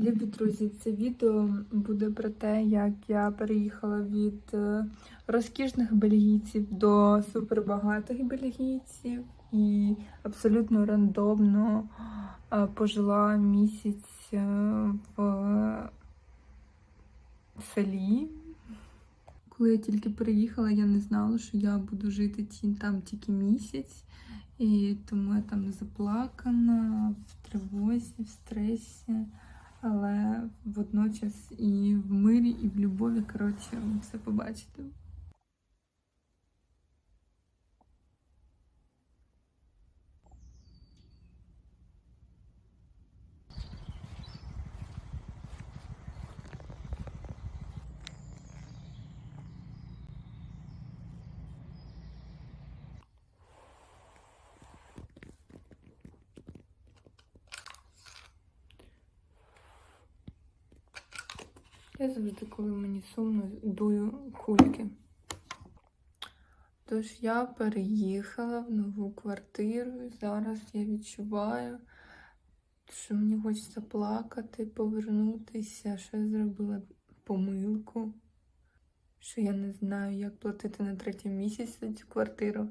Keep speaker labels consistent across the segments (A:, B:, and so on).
A: Любі друзі, це відео буде про те, як я переїхала від е, розкішних бельгійців до супербагатих бельгійців і абсолютно рандомно е, пожила місяць е, в селі. Коли я тільки переїхала, я не знала, що я буду жити там тільки місяць. І тому я там заплакана, в тривозі, в стресі, водночас і в мирі, і в любові, коротше, все побачите. Я завжди, коли мені сумно, дую кульки. Тож я переїхала в нову квартиру, і зараз я відчуваю, що мені хочеться плакати, повернутися, що я зробила помилку, що я не знаю, як платити на третій місяць цю квартиру.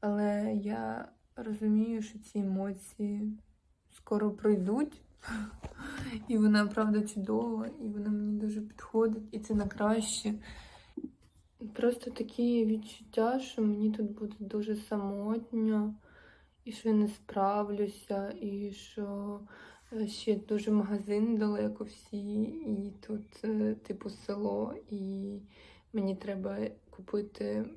A: Але я розумію, що ці емоції скоро пройдуть. І вона правда чудова, і вона мені дуже підходить, і це на краще. Просто такі відчуття, що мені тут буде дуже самотньо, і що я не справлюся, і що е, ще дуже магазин далеко всі, і тут, е, типу, село, і мені треба купити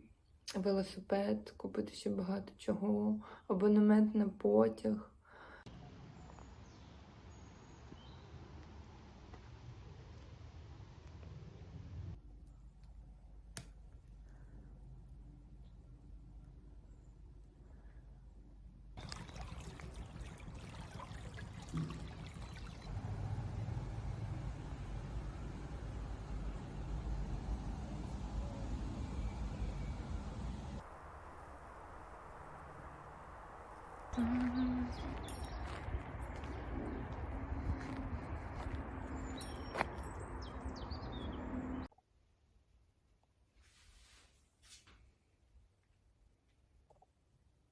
A: велосипед, купити ще багато чого, абонемент на потяг.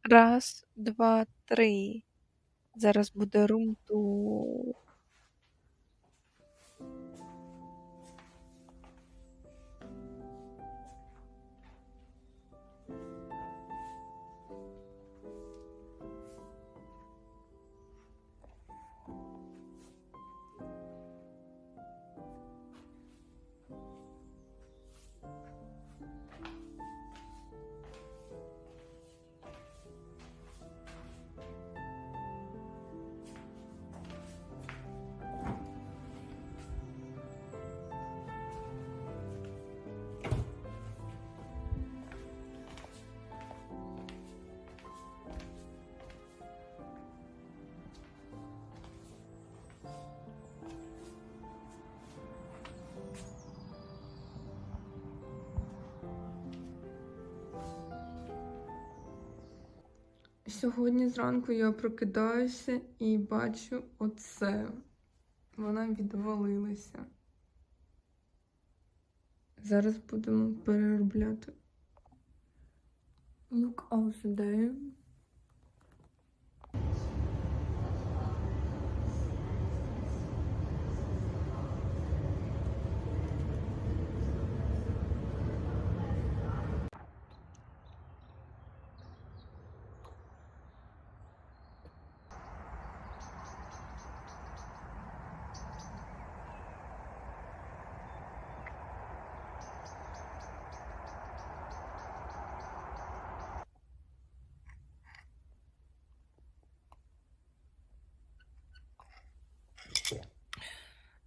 B: Раз, два, три. Зараз буде румту.
A: Сьогодні зранку я прокидаюся і бачу оце. Вона відвалилася. Зараз будемо переробляти. Look over there.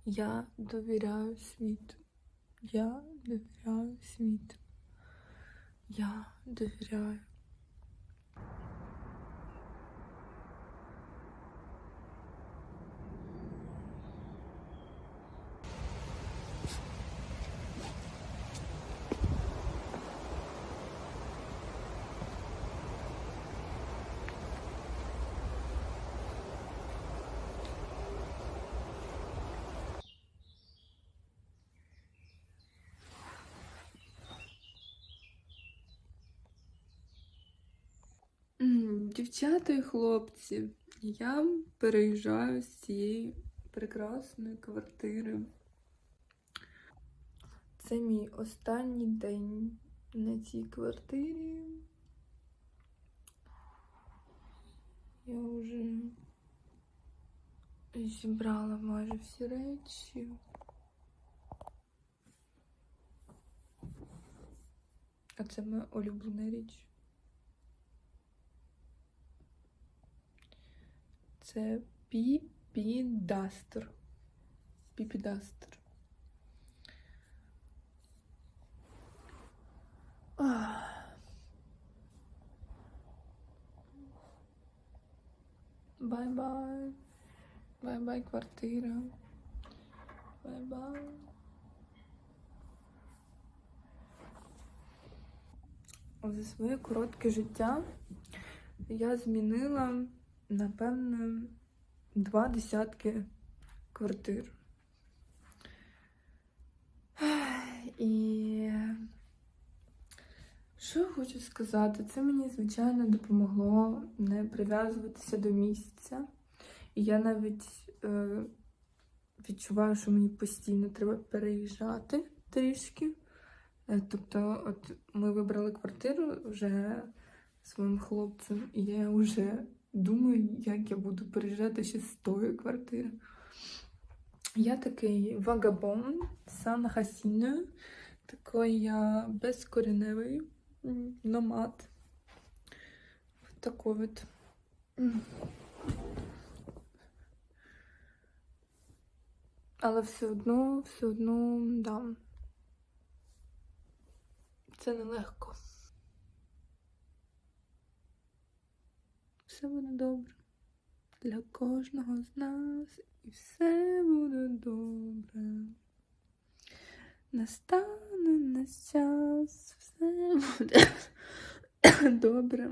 A: Я довіряю світу. Я довіряю світу. Я довіряю. Дівчата і хлопці, я переїжджаю з цієї прекрасної квартири. Це мій останній день на цій квартирі. Я вже зібрала майже всі речі. А це моя улюблена річ. Це Піпі Дастер. Піпі Дастер. Бай-бай. Бай-бай, квартира. Бай-бай. За своє коротке життя я змінила, напевно, два десятки квартир. І що я хочу сказати? Це мені, звичайно, допомогло не прив'язуватися до місця. І я навіть е, відчуваю, що мені постійно треба переїжджати трішки. Е, Тобто, от ми вибрали квартиру вже своїм хлопцем, і я вже думаю, як я буду переїжджати ще з тої квартири. Я такий вагабон, сан хасіне, такий я безкореневий номад. Вот вот. Але все одно, все одно, да. Це нелегко. Все буде добре. Для кожного з нас і все буде добре. Настане на час, все буде добре.